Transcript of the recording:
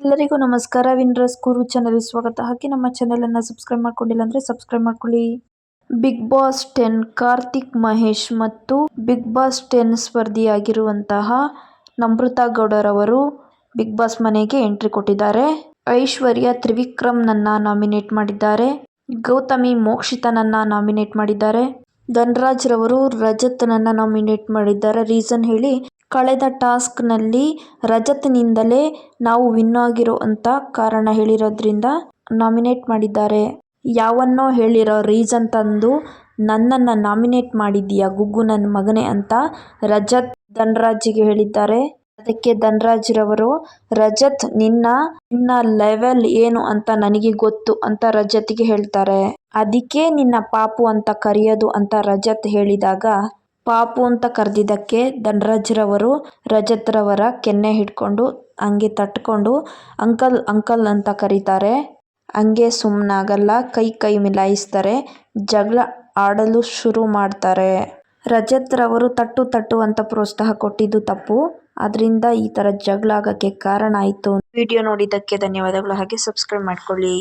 ಎಲ್ಲರಿಗೂ ನಮಸ್ಕಾರ. ವಿನ್ರಸ್ ಕುರು ಚಾನಲ್ ಸ್ವಾಗತ. ಹಾಗೆ ನಮ್ಮ ಚಾನೆಲ್ ಅನ್ನ ಸಬ್ಸ್ಕ್ರೈಬ್ ಮಾಡ್ಕೊಂಡಿಲ್ಲ ಅಂದ್ರೆ ಸಬ್ಸ್ಕ್ರೈಬ್ ಮಾಡ್ಕೊಳ್ಳಿ. Bigg Boss ten Karthik Mahesh ಮತ್ತು ಬಿಗ್ ಬಾಸ್ ಟೆನ್ ಸ್ಪರ್ಧಿಯಾಗಿರುವಂತಹ ನಮೃತಾ ಗೌಡರವರು ಬಿಗ್ ಬಾಸ್ ಮನೆಗೆ ಎಂಟ್ರಿ ಕೊಟ್ಟಿದ್ದಾರೆ. ಐಶ್ವರ್ಯ ತ್ರಿವಿಕ್ರಮ್ ನನ್ನ ನಾಮಿನೇಟ್ ಮಾಡಿದ್ದಾರೆ. ಗೌತಮಿ ಮೋಕ್ಷಿತನನ್ನ ನಾಮಿನೇಟ್ ಮಾಡಿದ್ದಾರೆ. ಧನ್ರಾಜ್ ರವರು ರಜತ್ನನ್ನ ನಾಮಿನೇಟ್ ಮಾಡಿದ್ದಾರೆ. ರೀಸನ್ ಹೇಳಿ ಕಳೆದ ಟಾಸ್ಕ್ನಲ್ಲಿ ರಜತ್ನಿಂದಲೇ ನಾವು ವಿನ್ ಆಗಿರೋ ಅಂತ ಕಾರಣ ಹೇಳಿರೋದ್ರಿಂದ ನಾಮಿನೇಟ್ ಮಾಡಿದ್ದಾರೆ. ಯಾವನ್ನೋ ಹೇಳಿರೋ ರೀಸನ್ ತಂದು ನನ್ನನ್ನು ನಾಮಿನೇಟ್ ಮಾಡಿದ್ದೀಯಾ ಗುಗ್ಗು ನನ್ನ ಮಗನೇ ಅಂತ ರಜತ್ ಧನ್ರಾಜ್ಗೆ ಹೇಳಿದ್ದಾರೆ. ಅದಕ್ಕೆ ಧನ್ರಾಜ್ ರವರು ರಜತ್, ನಿನ್ನ ನಿನ್ನ ಲೆವೆಲ್ ಏನು ಅಂತ ನನಗೆ ಗೊತ್ತು ಅಂತ ರಜತ್ಗೆ ಹೇಳ್ತಾರೆ. ಅದಕ್ಕೆ ನಿನ್ನ ಪಾಪು ಅಂತ ಕರೆಯೋದು ಅಂತ ರಜತ್ ಹೇಳಿದಾಗ ಪಾಪು ಅಂತ ಕರೆದಿದ್ದಕ್ಕೆ ಧನ್ರಾಜ್ ರವರು ರಜತ್ ರವರ ಕೆನ್ನೆ ಹಿಡ್ಕೊಂಡು ಹಂಗೆ ತಟ್ಕೊಂಡು ಅಂಕಲ್ ಅಂಕಲ್ ಅಂತ ಕರೀತಾರೆ. ಹಂಗೆ ಸುಮ್ಮನಾಗಲ್ಲ ಕೈ ಕೈ ಮಿಲಾಯಿಸ್ತಾರೆ, ಜಗಳ ಆಡಲು ಶುರು ಮಾಡ್ತಾರೆ. ರಜತ್ರವರು ತಟ್ಟು ತಟ್ಟು ಅಂತ ಪ್ರೋತ್ಸಾಹ ಕೊಟ್ಟಿದ್ದು ತಪ್ಪು. ಅದರಿಂದ ಈ ಥರ ಜಗಳ ಆಗೋಕ್ಕೆ ಕಾರಣ ಆಯಿತು. ವಿಡಿಯೋ ನೋಡಿದ್ದಕ್ಕೆ ಧನ್ಯವಾದಗಳು. ಹಾಗೆ ಸಬ್ಸ್ಕ್ರೈಬ್ ಮಾಡ್ಕೊಳ್ಳಿ.